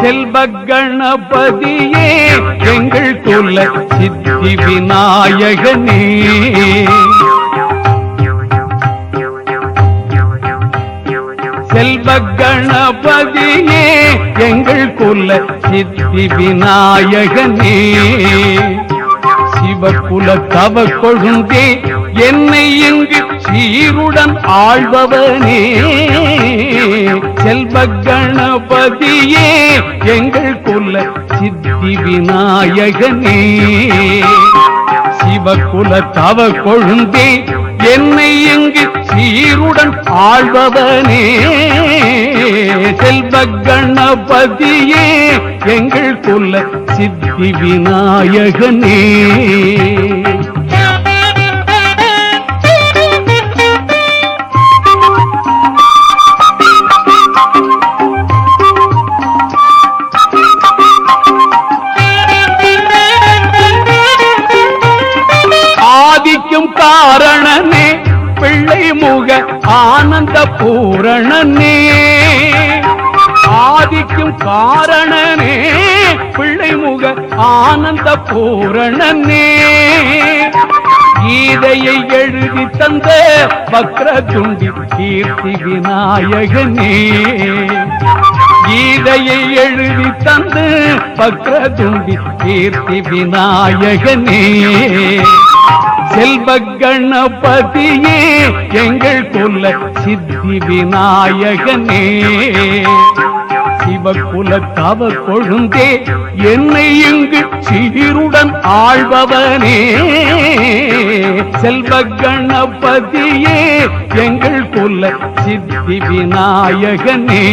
செல்வ கணபதியே எங்கள் குல சித்தி விநாயகனே. செல்வ கணபதியே எங்கள் குல சித்தி விநாயகனே. சிவகுல தவ கொழுந்தே என்னை இங்கு சீருடன் ஆழ்பவனே செல்வ கணபதி எங்கள் குல சித்தி விநாயகனே சிவகுல தவ கொழுந்தே என்னை இங்கு சீருடன் ஆழ்பவனே செல்வ கணபதியே எங்கள் குல சித்தி விநாயகனே காரணனே பிள்ளை முக ஆனந்த பூரணனே ஆதிக்கும் காரணனே பிள்ளை முக ஆனந்த பூரணனே கீதையை எழுதி தந்த வக்ரதுண்டி கீர்த்தி விநாயகனே. கீதையை எழுதி தந்து வக்ரதுண்டி கீர்த்தி விநாயகனே. செல்வ கணபதியே எங்கள் குல சித்தி விநாயகனே. சிவகுல தவ கொழுந்தே என்னை இங்கு சீருடன் ஆழ்பவனே. செல்வ கணபதியே எங்கள் குல சித்தி விநாயகனே.